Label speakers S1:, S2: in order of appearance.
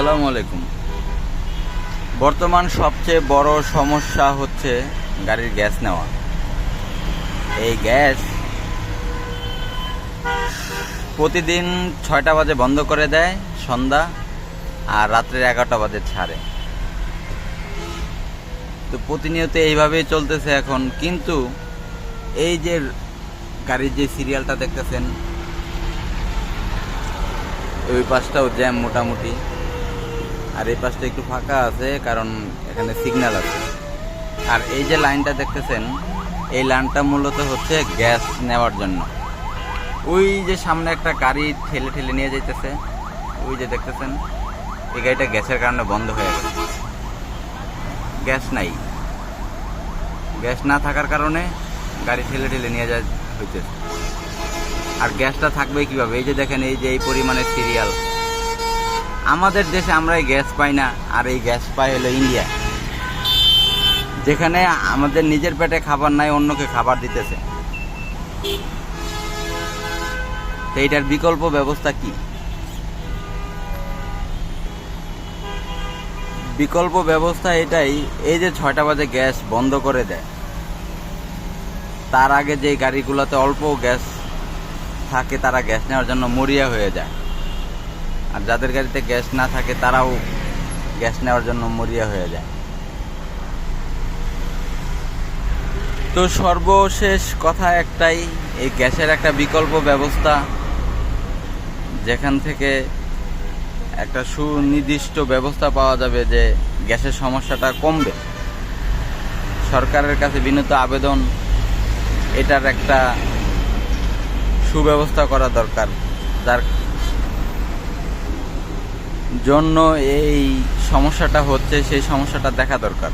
S1: আসসালামু আলাইকুম। বর্তমান সবচেয়ে বড় সমস্যা হচ্ছে গাড়ির গ্যাস নেওয়া। এই গ্যাস প্রতিদিন ছয়টা বাজে বন্ধ করে দেয় সন্ধ্যা আর রাত্রের এগারোটা বাজে ছাড়ে। তো প্রতিনিয়ত এইভাবেই চলতেছে এখন। কিন্তু এই যে গাড়ির যে সিরিয়ালটা দেখতেছেন, ওই পাশটাও জ্যাম মোটামুটি। আর এই পাশটা একটু ফাঁকা আছে, কারণ এখানে সিগন্যাল আছে। আর এই যে লাইনটা দেখতেছেন, এই লাইনটা মূলত হচ্ছে গ্যাস নেওয়ার জন্য। ওই যে সামনে একটা গাড়ি ঠেলে ঠেলে নিয়ে যাইতেছে, ওই যে দেখতেছেন, এই গাড়িটা গ্যাসের কারণে বন্ধ হয়ে গেছে। গ্যাস নাই। গ্যাস না থাকার কারণে গাড়ি ঠেলে ঠেলে নিয়ে যায় হইতেছে। আর গ্যাসটা থাকবে কীভাবে? এই যে দেখেন, এই যে এই পরিমাণের সিরিয়াল আমাদের দেশে আমরা গ্যাস পাই না, আর এই গ্যাস পাই হলো ইন্ডিয়া। যেখানে আমাদের নিজের পেটে খাবার নাই, অন্যকে খাবার দিতেছে। তো এইটার বিকল্প ব্যবস্থা কি? বিকল্প ব্যবস্থা এটাই, এই যে ছয়টা বাজে গ্যাস বন্ধ করে দেয়। তার আগে যে গাড়িগুলোতে অল্প গ্যাস থাকে, তারা গ্যাস নেওয়ার জন্য মরিয়া হয়ে যায়। আর যাদের গাড়িতে গ্যাস না থাকে, তারাও গ্যাস নেওয়ার জন্য মরিয়া হয়ে যায়। তো সর্বশেষ কথা একটাই, এই গ্যাসের একটা বিকল্প ব্যবস্থা, যেখান থেকে একটা সুনির্দিষ্ট ব্যবস্থা পাওয়া যাবে যে গ্যাসের সমস্যাটা কমবে। সরকারের কাছে বিনীত আবেদন, এটার একটা সুব্যবস্থা করা দরকার, যার জন্য এই সমস্যাটা হচ্ছে সেই সমস্যাটা দেখা দরকার।